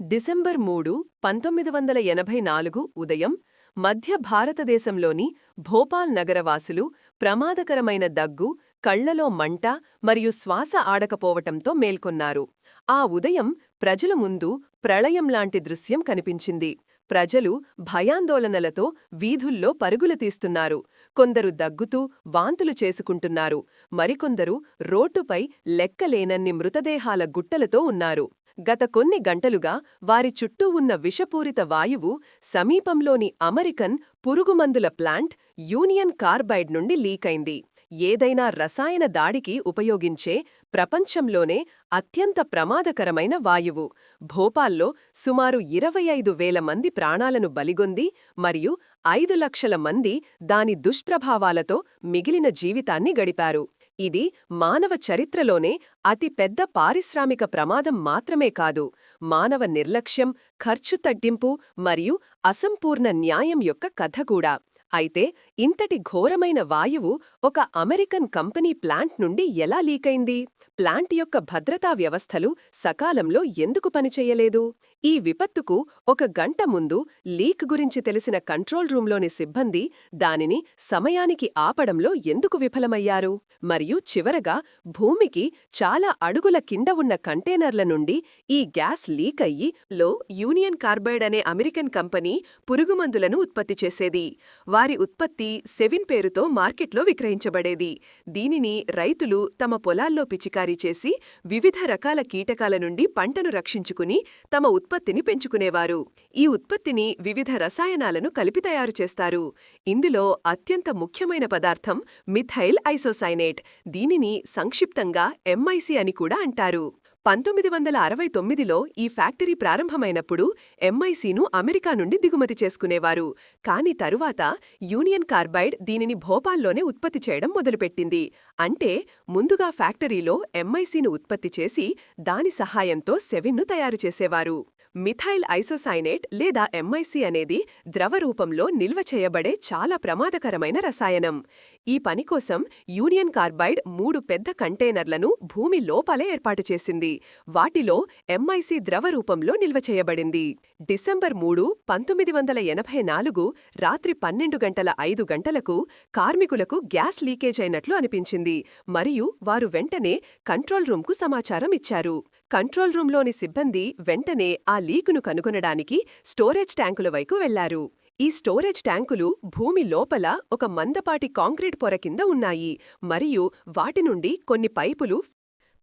December మూడు పంతొమ్మిది వందల ఎనభై నాలుగు ఉదయం మధ్య భారతదేశంలోని భోపాల్ నగరవాసులు ప్రమాదకరమైన దగ్గు కళ్ళలో మంట మరియు శ్వాస ఆడకపోవటంతో మేల్కొన్నారు. ఆ ఉదయం ప్రజల ముందు ప్రళయంలాంటి దృశ్యం కనిపించింది. ప్రజలు భయాందోళనలతో వీధుల్లో పరుగులు తీస్తున్నారు. కొందరు దగ్గుతూ వాంతులు చేసుకుంటున్నారు. మరికొందరు రోడ్డుపై లెక్కలేనన్ని మృతదేహాల గుట్టలతో ఉన్నారు. గత కొన్ని గంటలుగా వారి చుట్టూ ఉన్న విషపూరిత వాయువు సమీపంలోని అమెరికన్ పురుగుమందుల ప్లాంట్ యూనియన్ కార్బైడ్ నుండి లీకైంది. ఏదైనా రసాయన దాడికి ఉపయోగించే ప్రపంచంలోనే అత్యంత ప్రమాదకరమైన వాయువు. భోపాల్లో సుమారు ఇరవై ఐదు వేల మంది ప్రాణాలను బలిగొంది మరియు ఐదు లక్షల మంది దాని దుష్ప్రభావాలతో మిగిలిన జీవితాన్ని గడిపారు. ఇది మానవ చరిత్రలోనే అతి పెద్ద పారిశ్రామిక ప్రమాదం మాత్రమే కాదు మానవ నిర్లక్ష్యం ఖర్చు తగ్గింపు మరియు అసంపూర్ణ న్యాయం యొక్క కథ కూడా. అయితే ఇంతటి ఘోరమైన వాయువు ఒక అమెరికన్ కంపెనీ ప్లాంట్ నుండి ఎలా లీకైంది ప్లాంట్ యొక్క భద్రతా వ్యవస్థలు సకాలంలో ఎందుకు పనిచేయలేదు? ఈ విపత్తుకు ఒక గంట ముందు లీక్ గురించి తెలిసిన కంట్రోల్ రూంలోని సిబ్బంది దానిని సమయానికి ఆపడంలో ఎందుకు విఫలమయ్యారు? మరియు చివరగా భూమికి చాలా అడుగుల కింద ఉన్న కంటైనర్ల నుండి ఈ గ్యాస్ లీక్ అయ్యి లో యూనియన్ కార్బైడ్ అనే అమెరికన్ కంపెనీ పురుగుమందులను ఉత్పత్తి చేసేది. వారి ఉత్పత్తి సెవిన్ పేరుతో మార్కెట్లో విక్రయించబడేది. దీనిని రైతులు తమ పొలాల్లో పిచికారీ చేసి వివిధ రకాల కీటకాల నుండి పంటను రక్షించుకుని తమ ఉత్పత్తిని పెంచుకునేవారు. ఈ ఉత్పత్తిని వివిధ రసాయనాలను కలిపి తయారు చేస్తారు. ఇందులో అత్యంత ముఖ్యమైన పదార్థం మిథైల్ ఐసోసైనేట్. దీనిని సంక్షిప్తంగా ఎంఐసి అని కూడా అంటారు. పంతొమ్మిది వందల అరవై తొమ్మిదిలో ఈ ఫ్యాక్టరీ ప్రారంభమైనప్పుడు ఎంఐసీను అమెరికా నుండి దిగుమతి చేసుకునేవారు. కాని తరువాత యూనియన్ కార్బైడ్ దీనిని భోపాల్లోనే ఉత్పత్తి చేయడం మొదలుపెట్టింది. అంటే ముందుగా ఫ్యాక్టరీలో ఎంఐసీను ఉత్పత్తి చేసి దాని సహాయంతో సెవిన్ను తయారు చేసేవారు. మిథైల్ ఐసోసైనేట్ లేదా ఎంఐసి అనేది ద్రవ రూపంలో నిల్వ చేయబడే చాలా ప్రమాదకరమైన రసాయనం. ఈ పని కోసం యూనియన్ కార్బైడ్ మూడు పెద్ద కంటైనర్లను భూమి లోపలే ఏర్పాటు చేసింది. వాటిలో ఎంఐసి ద్రవ రూపంలో నిల్వ చేయబడింది. డిసెంబర్ మూడు పంతొమ్మిది వందల ఎనభై నాలుగు రాత్రి పన్నెండు గంటల ఐదు గంటలకు కార్మికులకు గ్యాస్ లీకేజ్ అయినట్లు అనిపించింది. మరియు వారు వెంటనే కంట్రోల్ రూమ్కు సమాచారం ఇచ్చారు. కంట్రోల్ రూంలోని సిబ్బంది వెంటనే ఆ లీకును కనుగొనడానికి స్టోరేజ్ ట్యాంకుల వైపు వెళ్ళారు. ఈ స్టోరేజ్ ట్యాంకులు భూమి లోపల ఒక మందపాటి కాంక్రీట్ పొర కింద ఉన్నాయి. మరియు వాటి నుండి కొన్ని పైపులు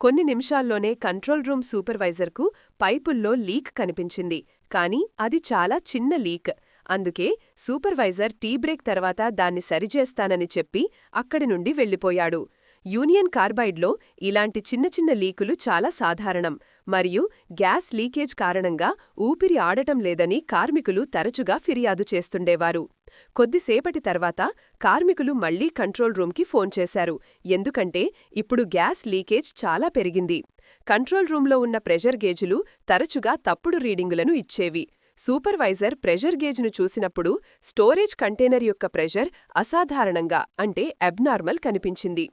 కొన్ని నిమిషాల్లోనే కంట్రోల్ రూమ్ సూపర్వైజర్కు పైపుల్లో లీక్ కనిపించింది. కాని అది చాలా చిన్న లీక్. అందుకే సూపర్వైజర్ టీ బ్రేక్ తర్వాత దాన్ని సరిచేస్తానని చెప్పి అక్కడి నుండి వెళ్ళిపోయాడు. యూనియన్ కార్బైడ్లో ఇలాంటి చిన్న చిన్న లీకులు చాలా సాధారణం. మరియు గ్యాస్ లీకేజ్ కారణంగా ఊపిరి ఆడటం లేదని కార్మికులు తరచుగా ఫిర్యాదు చేస్తుండేవారు. కొద్దిసేపటి తర్వాత కార్మికులు మళ్ళీ కంట్రోల్ రూంకి ఫోన్ చేశారు. ఎందుకంటే ఇప్పుడు గ్యాస్ లీకేజ్ చాలా పెరిగింది. కంట్రోల్ రూంలో ఉన్న ప్రెషర్ గేజులు తరచుగా తప్పుడు రీడింగులను ఇచ్చేవి. సూపర్వైజర్ ప్రెషర్ గేజ్ను చూసినప్పుడు స్టోరేజ్ కంటైనర్ యొక్క ప్రెషర్ అసాధారణంగా అంటే అబ్నార్మల్ కనిపించింది.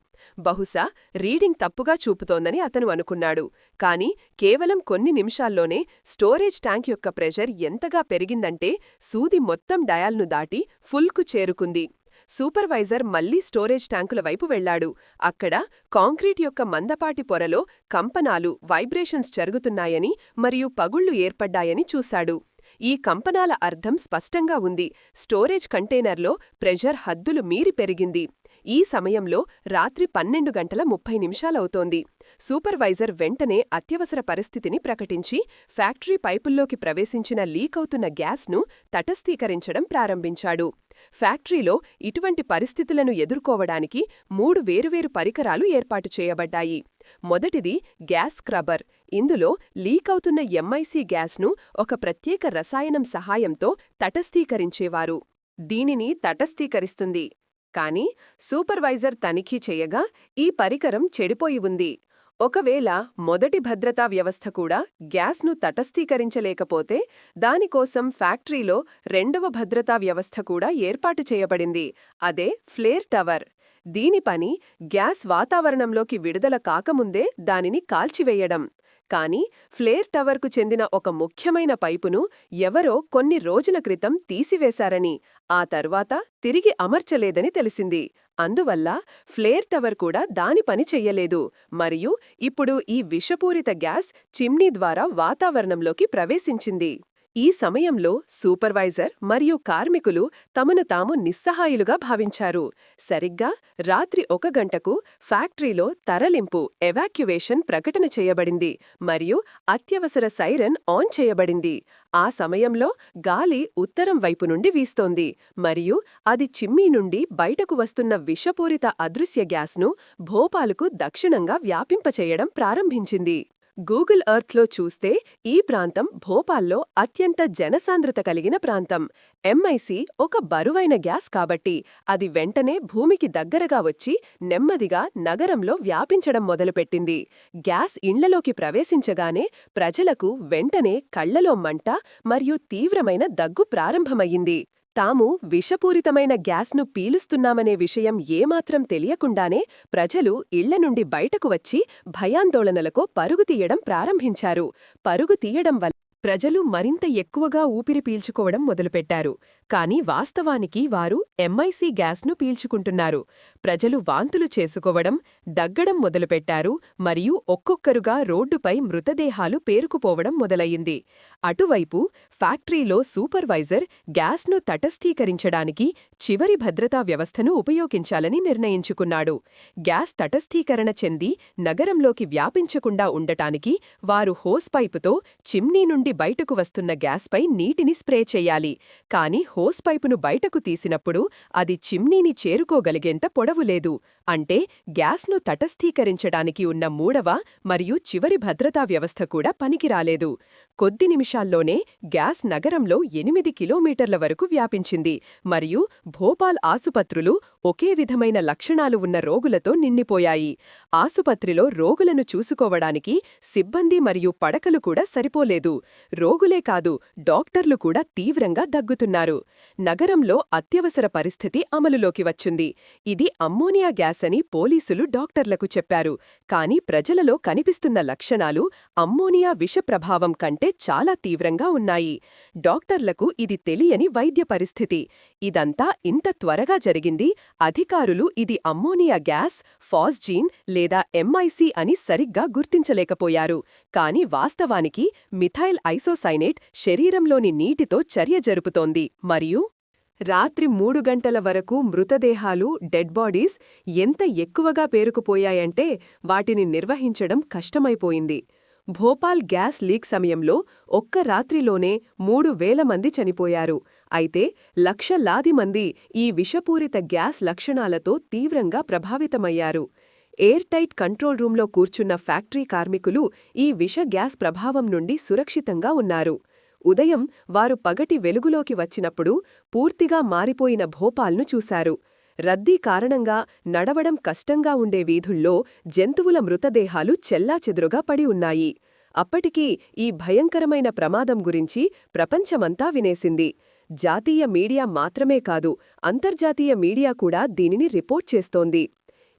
బహుశా రీడింగ్ తప్పుగా చూపుతోందని అతను అనుకున్నాడు. కాని కేవలం కొన్ని నిమిషాల్లోనే స్టోరేజ్ ట్యాంక్ యొక్క ప్రెషర్ ఎంతగా పెరిగిందంటే సూది మొత్తం డయాల్ను దాటి ఫుల్కు చేరుకుంది. సూపర్వైజర్ మళ్ళీ స్టోరేజ్ ట్యాంకుల వైపు వెళ్ళాడు అక్కడ కాంక్రీట్ యొక్క మందపాటి పొరలో కంపనాలు వైబ్రేషన్స్ జరుగుతున్నాయని మరియు పగుళ్ళు ఏర్పడ్డాయని చూశాడు. ఈ కంపనాల అర్థం స్పష్టంగా ఉంది. స్టోరేజ్ కంటైనర్లో ప్రెషర్ హద్దులు మీరి పెరిగింది. ఈ సమయంలో రాత్రి పన్నెండు గంటల ముప్పై నిమిషాలవుతోంది. సూపర్వైజర్ వెంటనే అత్యవసర పరిస్థితిని ప్రకటించి ఫ్యాక్టరీ పైపుల్లోకి ప్రవేశించిన లీకవుతున్న గ్యాస్ను తటస్థీకరించడం ప్రారంభించాడు. ఫ్యాక్టరీలో ఇటువంటి పరిస్థితులను ఎదుర్కోవడానికి మూడు వేరువేరు పరికరాలు ఏర్పాటు చేయబడ్డాయి. మొదటిది గ్యాస్ స్క్రబ్బర్. ఇందులో లీకవుతున్న ఎంఐసి గ్యాస్ను ఒక ప్రత్యేక రసాయనం సహాయంతో తటస్థీకరించేవారు. దీనిని తటస్థీకరిస్తుంది. కాని సూపర్వైజర్ తనిఖీ చేయగా ఈ పరికరం చెడిపోయి ఉంది. ఒకవేళ మొదటి భద్రతా వ్యవస్థ కూడా గ్యాస్ను తటస్థీకరించలేకపోతే దానికోసం ఫ్యాక్టరీలో రెండవ భద్రతా వ్యవస్థ కూడా ఏర్పాటు చేయబడింది అదే ఫ్లేర్ టవర్. దీని పని గ్యాస్ వాతావరణంలోకి విడుదల కాకముందే దానిని కాల్చివేయడం. కానీ ఫ్లేర్ టవర్కు చెందిన ఒక ముఖ్యమైన పైపును ఎవరో కొన్ని రోజుల క్రితం తీసివేశారని ఆ తర్వాత తిరిగి అమర్చలేదని తెలిసింది. అందువల్ల ఫ్లేర్ టవర్ కూడా దాని పని చెయ్యలేదు. మరియు ఇప్పుడు ఈ విషపూరిత గ్యాస్ చిమ్నీ ద్వారా వాతావరణంలోకి ప్రవేశించింది. ఈ సమయంలో సూపర్వైజర్ మరియు కార్మికులు తమను తాము నిస్సహాయులుగా భావించారు. సరిగ్గా రాత్రి ఒక గంటకు ఫ్యాక్టరీలో తరలింపు ఎవాక్యువేషన్ ప్రకటన చేయబడింది మరియు అత్యవసర సైరన్ ఆన్ చేయబడింది. ఆ సమయంలో గాలి ఉత్తరం వైపు నుండి వీస్తోంది మరియు అది చిమ్మీ నుండి బయటకు వస్తున్న విషపూరిత అదృశ్య గ్యాస్ను భోపాలుకు దక్షిణంగా వ్యాపింపచేయడం ప్రారంభించింది. గూగుల్ ఎర్త్లో చూస్తే ఈ ప్రాంతం భోపాల్లో అత్యంత జనసాంద్రత కలిగిన ప్రాంతం. ఎంఐసి ఒక బరువైన గ్యాస్ కాబట్టి అది వెంటనే భూమికి దగ్గరగా వచ్చి నెమ్మదిగా నగరంలో వ్యాపించడం మొదలుపెట్టింది. గ్యాస్ ఇండ్లలోకి ప్రవేశించగానే ప్రజలకు వెంటనే కళ్ళలో మంట మరియు తీవ్రమైన దగ్గు ప్రారంభమయ్యింది. తాము విషపూరితమైన గ్యాస్ను పీలుస్తున్నామనే విషయం ఏమాత్రం తెలియకుండానే ప్రజలు ఇళ్ళ నుండి బయటకు వచ్చి భయాందోళనలకో పరుగు తీయడం ప్రారంభించారు. పరుగు తీయడం వల్ల ప్రజలు మరింత ఎక్కువగా ఊపిరి పీల్చుకోవడం మొదలుపెట్టారు. కాని వాస్తవానికి వారు ఎంఐసి గ్యాస్ను పీల్చుకుంటున్నారు. ప్రజలు వాంతులు చేసుకోవడం దగ్గడం మొదలుపెట్టారు మరియు ఒక్కొక్కరుగా రోడ్డుపై మృతదేహాలు పేరుకుపోవడం మొదలయ్యింది. అటువైపు ఫ్యాక్టరీలో సూపర్వైజర్ గ్యాస్ను తటస్థీకరించడానికి చివరి భద్రతా వ్యవస్థను ఉపయోగించాలని నిర్ణయించుకున్నాడు. గ్యాస్ తటస్థీకరణ చెంది నగరంలోకి వ్యాపించకుండా ఉండటానికి వారు హోస్ పైపుతో చిమ్నీ నుండి బయటకు వస్తున్న గ్యాస్పై నీటిని స్ప్రే చెయ్యాలి కాని హోస్ పైపును బయటకు తీసినప్పుడు అది చిమ్నీని చేరుకోగలిగేంత పొడవు లేదు. అంటే గ్యాస్ను తటస్థీకరించడానికి ఉన్న మూడవ మరియు చివరి భద్రతా వ్యవస్థ కూడా పనికిరాలేదు. కొద్ది నిమిషాల్లోనే గ్యాస్ నగరంలో ఎనిమిది కిలోమీటర్ల వరకు వ్యాపించింది. మరియు భోపాల్ ఆసుపత్రులు ఒకే విధమైన లక్షణాలు ఉన్న రోగులతో నిండిపోయాయి. ఆసుపత్రిలో రోగులను చూసుకోవడానికి సిబ్బంది మరియు పడకలు కూడా సరిపోలేదు. రోగులే కాదు డాక్టర్లు కూడా తీవ్రంగా దగ్గుతున్నారు. నగరంలో అత్యవసర పరిస్థితి అమలులోకి వచ్చింది. ఇది అమ్మోనియా గ్యాస్ అని పోలీసులు డాక్టర్లకు చెప్పారు. కాని ప్రజలలో కనిపిస్తున్న లక్షణాలు అమ్మోనియా విష ప్రభావం కంటే చాలా తీవ్రంగా ఉన్నాయి. డాక్టర్లకు ఇది తెలియని వైద్య పరిస్థితి. ఇదంతా ఇంత త్వరగా జరిగింది. అధికారులు ఇది అమ్మోనియా గ్యాస్ ఫాస్జీన్ లేదా ఎంఐసి అని సరిగ్గా గుర్తించలేకపోయారు. కాని వాస్తవానికి మిథైల్ ఐసోసైనేట్ శరీరంలోని నీటితో చర్య జరుపుతోంది. మరియు రాత్రి మూడు గంటల వరకు మృతదేహాలు డెడ్ బాడీస్ ఎంత ఎక్కువగా పేరుకుపోయాయంటే వాటిని నిర్వహించడం కష్టమైపోయింది. భోపాల్ గ్యాస్ లీక్ సమయంలో ఒక్క రాత్రిలోనే మూడు వేల మంది చనిపోయారు. అయితే లక్షలాది మంది ఈ విషపూరిత గ్యాస్ లక్షణాలతో తీవ్రంగా ప్రభావితమయ్యారు. ఎయిర్ టైట్ కంట్రోల్ రూంలో కూర్చున్న ఫ్యాక్టరీ కార్మికులు ఈ విష గ్యాస్ ప్రభావం నుండి సురక్షితంగా ఉన్నారు. ఉదయం వారు పగటి వెలుగులోకి వచ్చినప్పుడు పూర్తిగా మారిపోయిన భోపాల్ను చూశారు. రద్దీ కారణంగా నడవడం కష్టంగా ఉండే వీధుల్లో జంతువుల మృతదేహాలు చెల్లాచెదురుగా పడి ఉన్నాయి. అప్పటికీ ఈ భయంకరమైన ప్రమాదం గురించి ప్రపంచమంతా వినేసింది. జాతీయ మీడియా మాత్రమే కాదు అంతర్జాతీయ మీడియా కూడా దీనిని రిపోర్ట్ చేస్తోంది.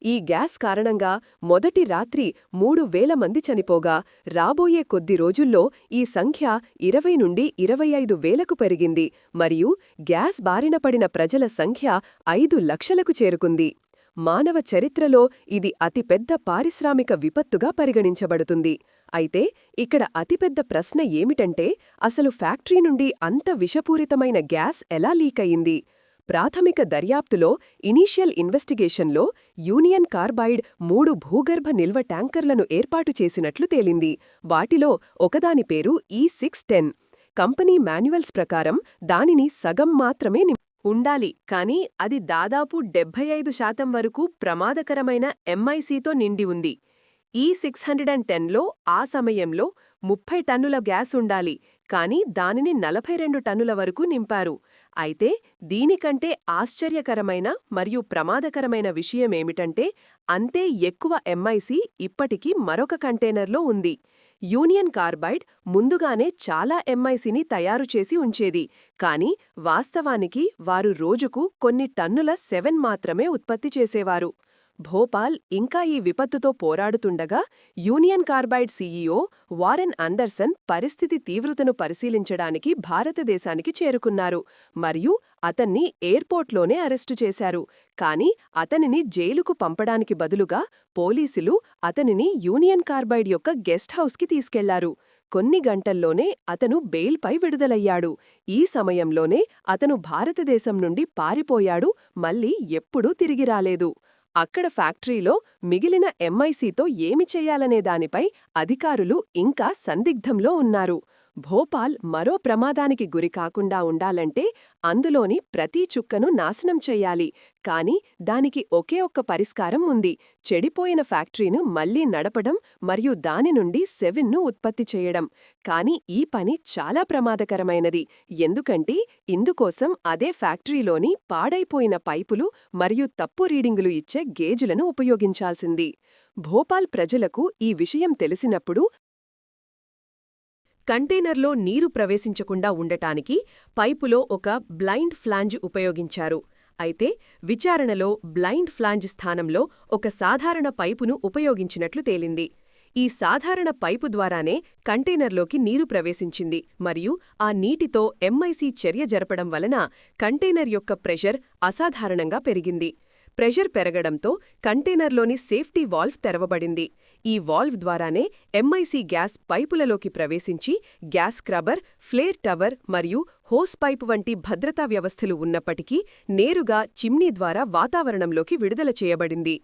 ఈ గ్యాస్ కారణంగా మొదటి రాత్రి మూడు వేల మంది చనిపోగా రాబోయే కొద్ది రోజుల్లో ఈ సంఖ్య ఇరవై నుండి ఇరవై ఐదు వేలకు పెరిగింది మరియు గ్యాస్ బారిన పడిన ప్రజల సంఖ్య ఐదు లక్షలకు చేరుకుంది. మానవ చరిత్రలో ఇది అతిపెద్ద పారిశ్రామిక విపత్తుగా పరిగణించబడుతుంది. అయితే ఇక్కడ అతిపెద్ద ప్రశ్న ఏమిటంటే అసలు ఫ్యాక్టరీ నుండి అంత విషపూరితమైన గ్యాస్ ఎలా లీకయింది? ప్రాథమిక దర్యాప్తులో ఇనీషియల్ ఇన్వెస్టిగేషన్లో యూనియన్ కార్బైడ్ మూడు భూగర్భ నిల్వ ట్యాంకర్లను ఏర్పాటు చేసినట్లు తేలింది. వాటిలో ఒకదాని పేరు ఈ సిక్స్ టెన్ కంపెనీ మాన్యువల్స్ ప్రకారం దానిని సగం మాత్రమే ఉండాలి. కాని అది దాదాపు డెబ్బై ఐదు శాతం వరకు ప్రమాదకరమైన ఎంఐసీతో నిండి ఉంది. ఈ సిక్స్ హండ్రెడ్ అండ్ టెన్లో ఆ సమయంలో ముప్పై టన్నుల గ్యాస్ ఉండాలి. కాని దానిని నలభై రెండు టన్నుల వరకు నింపారు. అయితే దీనికంటే ఆశ్చర్యకరమైన మరియు ప్రమాదకరమైన విషయమేమిటంటే అంతే ఎక్కువ ఎంఐసి ఇప్పటికీ మరొక కంటైనర్లో ఉంది. యూనియన్ కార్బైడ్ ముందుగానే చాలా ఎంఐసిని తయారు చేసి ఉంచేది. కాని వాస్తవానికి వారు రోజుకు కొన్ని టన్నుల సెవెన్ మాత్రమే ఉత్పత్తి చేసేవారు. భోపాల్ ఇంకా ఈ విపత్తుతో పోరాడుతుండగా Union Carbide CEO Warren Anderson పరిస్థితి తీవ్రతను పరిశీలించడానికి భారతదేశానికి చేరుకున్నారు మరియు అతన్ని ఎయిర్పోర్ట్లోనే అరెస్టు చేశారు. కాని అతనిని జైలుకు పంపడానికి బదులుగా పోలీసులు అతనిని యూనియన్ కార్బైడ్ యొక్క గెస్ట్ హౌస్కి తీసుకెళ్ళారు. కొన్ని గంటల్లోనే అతను బెయిల్పై విడుదలయ్యాడు. ఈ సమయంలోనే అతను భారతదేశం నుండి పారిపోయాడు. మళ్ళీ ఎప్పుడూ తిరిగి రాలేదు. అక్కడ ఫ్యాక్టరీలో మిగిలిన ఎంఐసీతో ఏమి చేయాలనే దానిపై అధికారులు ఇంకా సందిగ్ధంలో ఉన్నారు. భోపాల్ మరో ప్రమాదానికి గురి కాకుండా ఉండాలంటే అందులోని ప్రతి చుక్కను నాశనం చెయ్యాలి. కాని దానికి ఒకే ఒక్క పరిష్కారం ఉంది. చెడిపోయిన ఫ్యాక్టరీను మళ్ళీ నడపడం మరియు దాని నుండి సెవెన్ను ఉత్పత్తి చేయడం. కాని ఈ పని చాలా ప్రమాదకరమైనది. ఎందుకంటే ఇందుకోసం అదే ఫ్యాక్టరీలోని పాడైపోయిన పైపులు మరియు తప్పు రీడింగులు ఇచ్చే గేజులను ఉపయోగించాల్సింది. భోపాల్ ప్రజలకు ఈ విషయం తెలిసినప్పుడు కంటైనర్లో నీరు ప్రవేశించకుండా ఉండటానికి పైపులో ఒక బ్లైండ్ ఫ్లాంజ్ ఉపయోగించారు. అయితే విచారణలో బ్లైండ్ ఫ్లాంజ్ స్థానంలో ఒక సాధారణ పైపును ఉపయోగించినట్లు తేలింది. ఈ సాధారణ పైపు ద్వారానే కంటైనర్లోకి నీరు ప్రవేశించింది మరియు ఆ నీటితో ఎంఐసి చర్య జరపడం వలన కంటైనర్ యొక్క ప్రెషర్ అసాధారణంగా పెరిగింది. ప్రెషర్ పెరగడంతో కంటైనర్లోని సేఫ్టీ వాల్వ్ తెరవబడింది. ఈ వాల్వ్ ద్వారానే ఎంఐసి గ్యాస్ పైపులలోకి ప్రవేశించి గ్యాస్ స్క్రబర్ ఫ్లేర్ టవర్ మరియు హోస్ పైపు వంటి భద్రతా వ్యవస్థలు ఉన్నప్పటికీ నేరుగా చిమ్నీ ద్వారా వాతావరణంలోకి విడుదల చేయబడింది.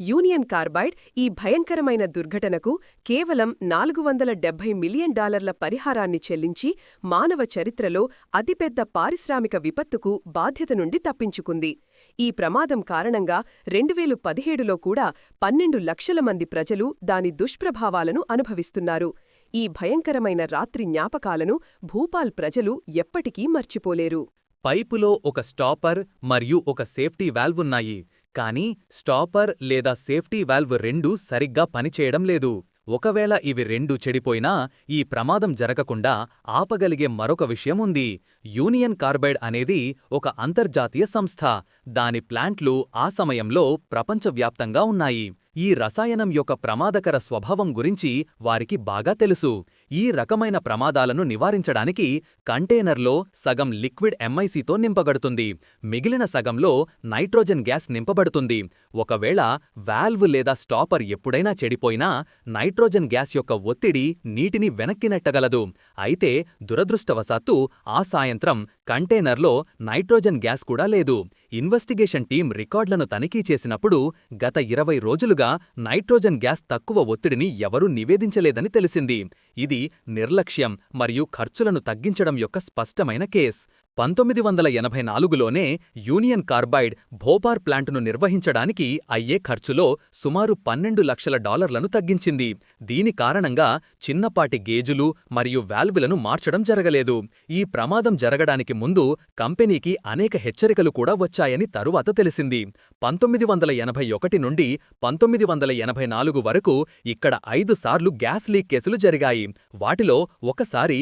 యూనియన్ కార్బైడ్ ఈ భయంకరమైన దుర్ఘటనకు కేవలం నాలుగు వందల డెబ్బై మిలియన్ డాలర్ల పరిహారాన్ని చెల్లించి మానవ చరిత్రలో అతిపెద్ద పారిశ్రామిక విపత్తుకు బాధ్యత నుండి తప్పించుకుంది. ఈ ప్రమాదం కారణంగా రెండువేలు పదిహేడులో కూడా పన్నెండు లక్షల మంది ప్రజలు దాని దుష్ప్రభావాలను అనుభవిస్తున్నారు. ఈ భయంకరమైన రాత్రి జ్ఞాపకాలను భూపాల్ ప్రజలు ఎప్పటికీ మర్చిపోలేరు. పైపులో ఒక స్టాపర్ మరియు ఒక సేఫ్టీ వాల్వ్ ఉన్నాయి కానీ స్టాపర్ లేదా సేఫ్టీ వాల్వ్ రెండూ సరిగ్గా పనిచేయడం లేదు. ఒకవేళ ఇవి రెండు చెడిపోయినా ఈ ప్రమాదం జరగకుండా ఆపగలిగే మరొక విషయం ఉంది. యూనియన్ కార్బైడ్ అనేది ఒక అంతర్జాతీయ సంస్థ. దాని ప్లాంట్లు ఆ సమయంలో ప్రపంచవ్యాప్తంగా ఉన్నాయి. ఈ రసాయనం యొక్క ప్రమాదకర స్వభావం గురించి వారికి బాగా తెలుసు. ఈ రకమైన ప్రమాదాలను నివారించడానికి కంటైనర్లో సగం లిక్విడ్ ఎంఐసితో నింపబడుతుంది. మిగిలిన సగంలో నైట్రోజన్ గ్యాస్ నింపబడుతుంది. ఒకవేళ వాల్వ్ లేదా స్టాపర్ ఎప్పుడైనా చెడిపోయినా నైట్రోజన్ గ్యాస్ యొక్క ఒత్తిడి నీటిని వెనక్కి నెట్టగలదు అయితే దురదృష్టవశాత్తు ఆ సాయంత్రం కంటైనర్లో నైట్రోజన్ గ్యాస్ కూడా లేదు. ఇన్వెస్టిగేషన్ టీం రికార్డులను తనిఖీ చేసినప్పుడు గత ఇరవై రోజులుగా నైట్రోజన్ గ్యాస్ తక్కువ ఒత్తిడిని ఎవరూ నివేదించలేదని తెలిసింది. ఇది నిర్లక్ష్యం మరియు ఖర్చులను తగ్గించడం యొక్క స్పష్టమైన కేస్. పంతొమ్మిది వందల ఎనభై నాలుగులోనే యూనియన్ కార్బైడ్ భోపార్ ప్లాంటును నిర్వహించడానికి అయ్యే ఖర్చులో సుమారు పన్నెండు లక్షల డాలర్లను తగ్గించింది. దీని కారణంగా చిన్నపాటి గేజులు మరియు వాల్వులను మార్చడం జరగలేదు. ఈ ప్రమాదం జరగడానికి ముందు కంపెనీకి అనేక హెచ్చరికలు కూడా వచ్చాయని తరువాత తెలిసింది. పంతొమ్మిది వందల ఎనభై ఒకటి నుండి పంతొమ్మిది వందల ఎనభై నాలుగు వరకు ఇక్కడ ఐదు సార్లు గ్యాస్ లీక్ కేసులు జరిగాయి. వాటిలో ఒకసారి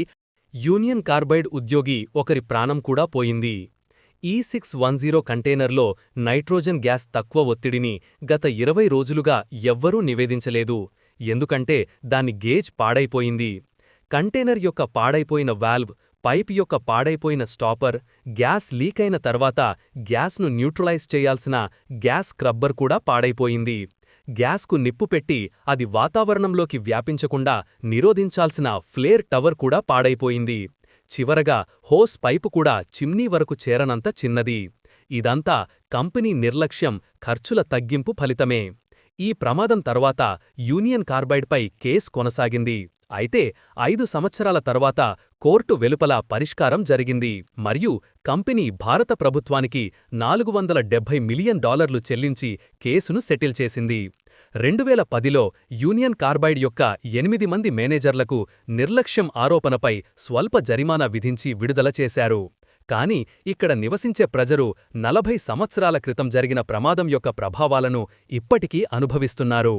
యూనియన్ కార్బైడ్ ఉద్యోగి ఒకరి ప్రాణం కూడా పోయింది. ఈ సిక్స్ వన్ జీరో కంటైనర్లో నైట్రోజన్ గ్యాస్ తక్కువ ఒత్తిడిని గత ఇరవై రోజులుగా ఎవ్వరూ నివేదించలేదు. ఎందుకంటే దాని గేజ్ పాడైపోయింది. కంటైనర్ యొక్క పాడైపోయిన వాల్వ్ పైప్ యొక్క పాడైపోయిన స్టాపర్ గ్యాస్ లీకైన తర్వాత గ్యాస్ను న్యూట్రలైజ్ చేయాల్సిన గ్యాస్ స్క్రబ్బర్ కూడా పాడైపోయింది. గ్యాస్కు నిప్పు పెట్టి అది వాతావరణంలోకి వ్యాపించకుండా నిరోధించాల్సిన ఫ్లేర్ టవర్ కూడా పాడైపోయింది. చివరగా హోస్ పైపు కూడా చిమ్నీ వరకు చేరనంత చిన్నది. ఇదంతా కంపెనీ నిర్లక్ష్యం ఖర్చుల తగ్గింపు ఫలితమే. ఈ ప్రమాదం తర్వాత యూనియన్ కార్బైడ్పై కేస్ కొనసాగింది. అయితే ఐదు సంవత్సరాల తర్వాత కోర్టు వెలుపల పరిష్కారం జరిగింది. మరియు కంపెనీ భారత ప్రభుత్వానికి నాలుగు వందల డెబ్బై మిలియన్ డాలర్లు చెల్లించి కేసును సెటిల్ చేసింది. రెండువేల పదిలో యూనియన్ కార్బైడ్ యొక్క ఎనిమిది మంది మేనేజర్లకు నిర్లక్ష్యం ఆరోపణపై స్వల్ప జరిమానా విధించి విడుదల చేశారు. కాని ఇక్కడ నివసించే ప్రజలు నలభై సంవత్సరాల క్రితం జరిగిన ప్రమాదం యొక్క ప్రభావాలను ఇప్పటికీ అనుభవిస్తున్నారు.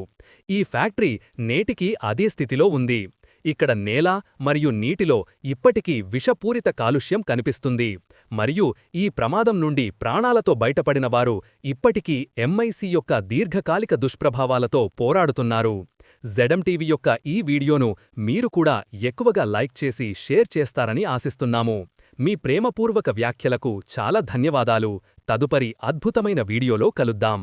ఈ ఫ్యాక్టరీ నేటికీ అదే స్థితిలో ఉంది. ఇక్కడ నేల మరియు నీటిలో ఇప్పటికీ విషపూరిత కాలుష్యం కనిపిస్తుంది. మరియు ఈ ప్రమాదం నుండి ప్రాణాలతో బయటపడిన వారు ఇప్పటికీ ఎంఐసి యొక్క దీర్ఘకాలిక దుష్ప్రభావాలతో పోరాడుతున్నారు. టీవీ యొక్క ఈ వీడియోను మీరు కూడా ఎక్కువగా లైక్ చేసి షేర్ చేస్తారని ఆశిస్తున్నాము. మీ ప్రేమపూర్వక వ్యాఖ్యలకు చాలా ధన్యవాదాలు. తదుపరి అద్భుతమైన వీడియోలో కలుద్దాం.